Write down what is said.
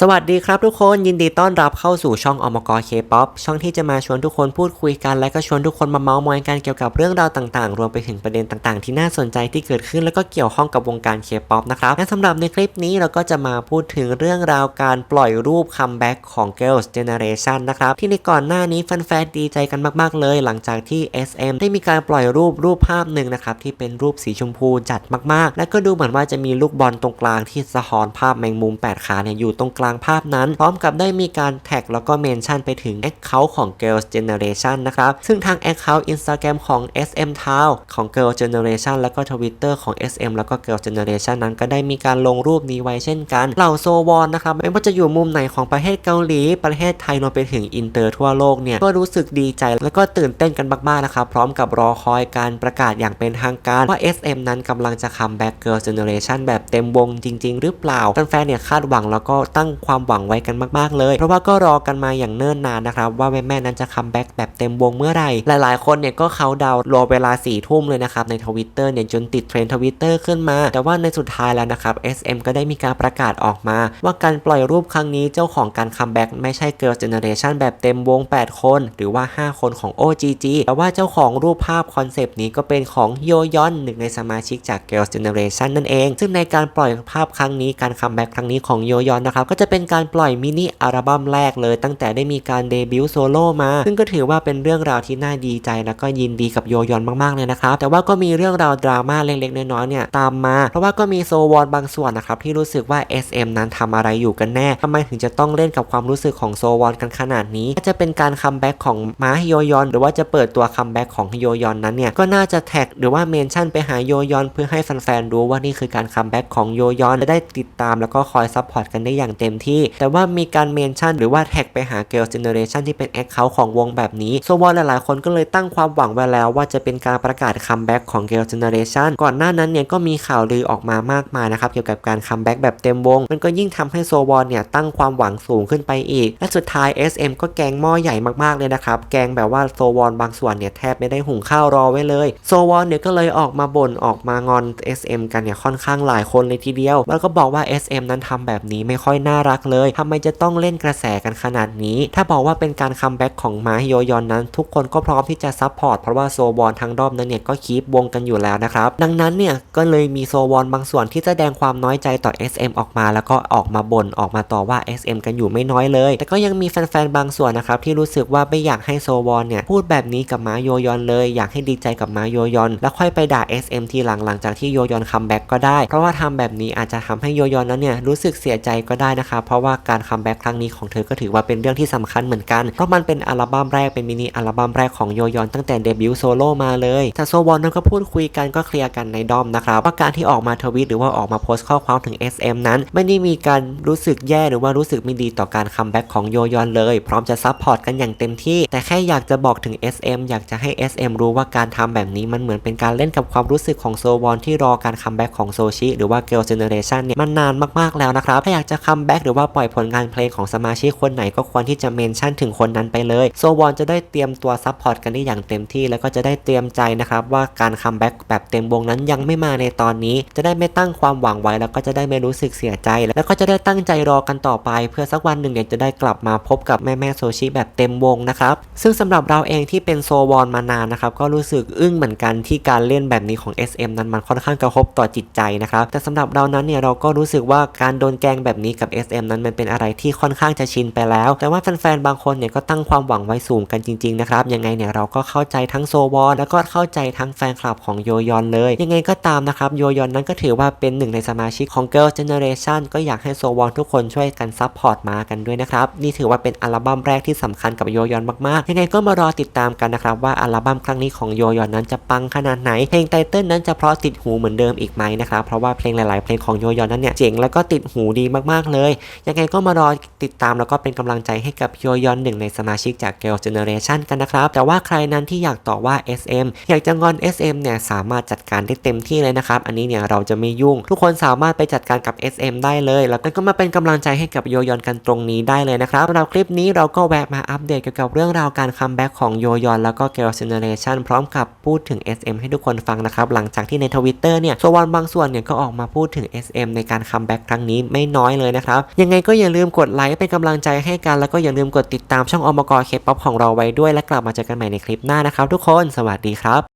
สวัสดีครับทุกคนยินดีต้อนรับเข้าสู่ช่องอมกเคป๊อปช่องที่จะมาชวนทุกคนพูดคุยกัน และก็ชวนทุกคนมาเมาส์มอยกันเกี่ยวกับเรื่องราวต่างๆ รวมไปถึงประเด็นต่างๆ ที่น่าสนใจที่เกิดขึ้น แล้วก็เกี่ยวข้องกับวงการเคป๊อปนะครับและสำหรับในคลิปนี้เราก็จะมาพูดถึงเรื่องราวการปล่อยรูปคัมแบ็กของ Girls Generation นะครับที่ในก่อนหน้านี้แฟนๆดีใจกันมากๆเลย หลังจากที่ SM ได้มีการปล่อยรูปรูปภาพหนึ่งนะครับที่เป็นรูปสีชมพูจัดมากๆ และก็ดูเหมือนว่าจะมีลูกบอลตรงกลางที่สะท้อนภาพแมงมุมแปดขาเนี่ยอยู่ตรงกลางภาพนั้น พร้อมกับได้มีการแท็กแล้วก็เมนชั่นไปถึง Account ของ Girls Generation นะครับ ซึ่งทาง Account Instagram ของ SM Town ของ Girls Generation แล้วก็ Twitter ของ SM แล้วก็ Girls Generation นั้นก็ได้มีการลงรูปนี้ไว้เช่นกันเหล่าโซวอนนะครับไม่ว่าจะอยู่มุมไหนของประเทศเกาหลี ประเทศไทยรวมไปถึงอินเตอร์ทั่วโลกเนี่ยก็รู้สึกดีใจแล้วก็ตื่นเต้นกันมากๆนะครับพร้อมกับรอคอยการประกาศอย่างเป็นทางการว่า SM นั้นกำลังจะคัมแบ็ก Girls Generation แบบเต็มวงจริง ๆ หรือเปล่าแฟนๆเนี่ยคาดหวังแล้วก็ตั้งความหวังไว้กันมากๆเลย เพราะว่าก็รอกันมาอย่างเนิ่นนานนะครับว่าแม่ๆนั้นจะคัมแบ็กแบบเต็มวงเมื่อไหร่ หลายๆ คนเนี่ยก็เขาดาวรอเวลา4ี่ทุ่มเลยนะครับในทวิตเตอร์เนี่ยจนติดเทรนทวิตเตอร์ขึ้นมา แต่ว่าในสุดท้ายแล้วนะครับ SM ก็ได้มีการประกาศออกมา ว่าการปล่อยรูปครั้งนี้เจ้าของการคัมแบ็กไม่ใช่ Girls Generation แบบเต็มวง 8 คน หรือว่า 5 คนของ OGG แต่ว่าเจ้าของรูปภาพคอนเซปต์นี้ก็เป็นของโยยอนหนึ่งในสมาชิกจาก Girls Generation นั่นเอง ซึ่งในการปล่อยภาพครั้งนี้การคัมแบ็กครั้งนี้ของโยยอนนะครับก็จะเป็นการปล่อยมินิอัลบั้มแรกเลยตั้งแต่ได้มีการเดบิวต์โซโล่มา ซึ่งก็ถือว่าเป็นเรื่องราวที่น่าดีใจแล้วก็ยินดีกับโยยอนมากๆเลยนะครับแต่ว่าก็มีเรื่องราวดราม่าเล็กๆน้อยๆเนี่ยตามมา เพราะว่าก็มีโซวอนบางส่วนนะครับที่รู้สึกว่า SM นั้นทำอะไรอยู่กันแน่ทำไมถึงจะต้องเล่นกับความรู้สึกของโซวอนกันขนาดนี้จะเป็นการคัมแบ็กของม้าโยยอน หรือว่าจะเปิดตัวคัมแบ็กของโยยอนนั้นเนี่ยก็น่าจะแท็กหรือว่าเมนชั่นไปหาโยยอนเพื่อให้แฟนๆรู้ว่านี่คือการคัมแบ็กของโยยอนจะได้ติดตามแล้วก็คอยซัพพอร์ตกันได้อย่างเต็มที่ แต่ว่ามีการเมนชั่นหรือว่าแท็กไปหา Girls Generation ที่เป็นแอคเคาท์ของวงแบบนี้โซวอนหลายๆ คนก็เลยตั้งความหวังไว้แล้วว่าจะเป็นการประกาศคัมแบ็กของ Girls Generation ก่อนหน้านั้นเนี่ยก็มีข่าวลือออกมามากมายนะครับเกี่ยวกับการคัมแบ็กแบบเต็มวง มันก็ยิ่งทำให้โซวอนเนี่ยตั้งความหวังสูงขึ้นไปอีก และสุดท้าย SM ก็แกงหม้อใหญ่มากๆเลยนะครับแกงแบบว่าโซวอนบางส่วนเนี่ยแทบไม่ได้หุงข้าวรอไว้เลยโซวอนเนี่ยก็เลยออกมาบ่นออกมางอน SM กันเนี่ยค่อนข้างหลายคนเลยทีเดียว แล้วก็บอกว่า SM นั้นทำแบบนี้ไม่ค่อยน่าารักเลยทำไมจะต้องเล่นกระแสกันขนาดนี้ ถ้าบอกว่าเป็นการคัมแบ็กของมาฮิโยยอนนั้น ทุกคนก็พร้อมที่จะซัพพอร์ตเพราะว่าโซวอนทั้งรอบนั้นเนี่ยก็คีบวงกันอยู่แล้วนะครับ ดังนั้นเนี่ยก็เลยมีโซวอนบางส่วนที่แสดงความน้อยใจต่อ SM ออกมา แล้วก็ออกมาบ่นออกมาต่อว่า SM กันอยู่ไม่น้อยเลย แต่ก็ยังมีแฟนๆบางส่วนนะครับที่รู้สึกว่าไม่อยากให้โซวอนเนี่ยพูดแบบนี้กับมาโยยอนเลย อยากให้ดีใจกับมาโยยอน แล้วค่อยไปด่า SM ทีหลังหลังจากที่โยยอนคัมแบ็กก็ได้ เพราะว่าทำแบบนี้อาจจะทำให้โยยอนนั้นเนี่ยรู้สึกเสียใจก็ได้นะครับเพราะว่าการคัมแบ็กครั้งนี้ของเธอก็ถือว่าเป็นเรื่องที่สำคัญเหมือนกัน เพราะมันเป็นอัลบั้มแรกเป็นมินิอัลบั้มแรกของโยยอนตั้งแต่เดบิวต์โซโล่มาเลยแต่โซวอนนั้นก็พูดคุยกันก็เคลียร์กันในดอมนะครับว่าการที่ออกมาทวีตหรือว่าออกมาโพสต์ข้อความถึง SM นั้น ไม่ได้มีการรู้สึกแย่หรือว่ารู้สึกไม่ดีต่อการคัมแบ็กของโยยอนเลย พร้อมจะซัพพอร์ตกันอย่างเต็มที่ แต่แค่อยากจะบอกถึง SM อยากจะให้ SM รู้ว่าการทำแบบนี้มันเหมือนเป็นการเล่นกับความรู้สึกของโซวอนที่รอการคัมแบ็กของโซชิหรือว่า Girl Generation เนี่ยมันนานมากๆแล้วนะครับถ้าอยากจะคัมแบ็กหรือว่าปล่อยผลงานเพลงของสมาชิกคนไหนก็ควรที่จะเมนชั่นถึงคนนั้นไปเลยโซวอนจะได้เตรียมตัวซัพพอร์ตกันได้อย่างเต็มที่ แล้วก็จะได้เตรียมใจนะครับว่าการคัมแบ็กแบบเต็มวงนั้นยังไม่มาในตอนนี้ จะได้ไม่ตั้งความหวังไว้แล้วก็จะได้ไม่รู้สึกเสียใจ แล้วก็จะได้ตั้งใจรอกันต่อไป เพื่อสักวันหนึ่งเนี่ยจะได้กลับมาพบกับแม่แม่โซชิแบบเต็มวงนะครับซึ่งสำหรับเราเองที่เป็นโซวอนมานานนะครับก็รู้สึกอึ้งเหมือนกันที่การเล่นแบบนี้ของ SM นั้นมันค่อนข้างกระทบต่อจิตใจนะครับแต่สำหรับเรานั้นเนี่ยเราก็รู้สึกว่าการโดนแกล้งแบบนี้กับ SM นั้นมันเป็นอะไรที่ค่อนข้างจะชินไปแล้ว แต่ว่าแฟนๆ บางคนเนี่ยก็ตั้งความหวังไว้สูงกันจริงๆ นะครับ ยังไงเนี่ยเราก็เข้าใจทั้งโซวอนแล้วก็เข้าใจทั้งแฟนคลับของโยยอนเลย ยังไงก็ตามนะครับ โยยอนนั้นก็ถือว่าเป็นหนึ่งในสมาชิกของ Girl Generation ก็อยากให้โซวอนทุกคนช่วยกันซัพพอร์ตมากันด้วยนะครับ นี่ถือว่าเป็นอัลบั้มแรกที่สำคัญกับโยยอนมากๆ ยังไงก็มารอติดตามกันนะครับว่าอัลบั้มครั้งนี้ของโยยอนนั้นจะปังขนาดไหน เพลงไตเติ้ลนั้นจะเพราะติดหูเหมือนเดิมอีกไหมนะครับ เพราะว่าเพลงหลาย ๆ เพลงของโยยอนนั้นเนี่ยเจ๋งแล้วก็ติดหูดีมากๆเลยยังไงก็มารอติดตามแล้วก็เป็นกำลังใจให้กับโยยอนหนึ่งในสมาชิกจาก Girl Generation กันนะครับ แต่ว่าใครนั้นที่อยากต่อว่า SM อยากจะงอน SM เนี่ยสามารถจัดการได้เต็มที่เลยนะครับ อันนี้เนี่ยเราจะไม่ยุ่ง ทุกคนสามารถไปจัดการกับ SM ได้เลย แล้วก็มาเป็นกำลังใจให้กับโยยอนกันตรงนี้ได้เลยนะครับสำหรับคลิปนี้เราก็แวะมาอัปเดตเกี่ยวกับเรื่องราวการคัมแบ็กของโยยอนแล้วก็ Girl Generation พร้อมกับพูดถึง SM ให้ทุกคนฟังนะครับหลังจากที่ในทวิตเตอร์เนี่ยโซวันบางส่วนเนี่ยก็ออกมาพูดถึง SM ในการคัมแบ็กครั้งนี้ไม่น้อยเลยนะครับยังไงก็อย่าลืมกดไลค์เป็นกำลังใจให้กัน แล้วก็อย่าลืมกดติดตามช่องอมกรเคป๊อปของเราไว้ด้วย และกลับมาเจอกันใหม่ในคลิปหน้านะครับทุกคน สวัสดีครับ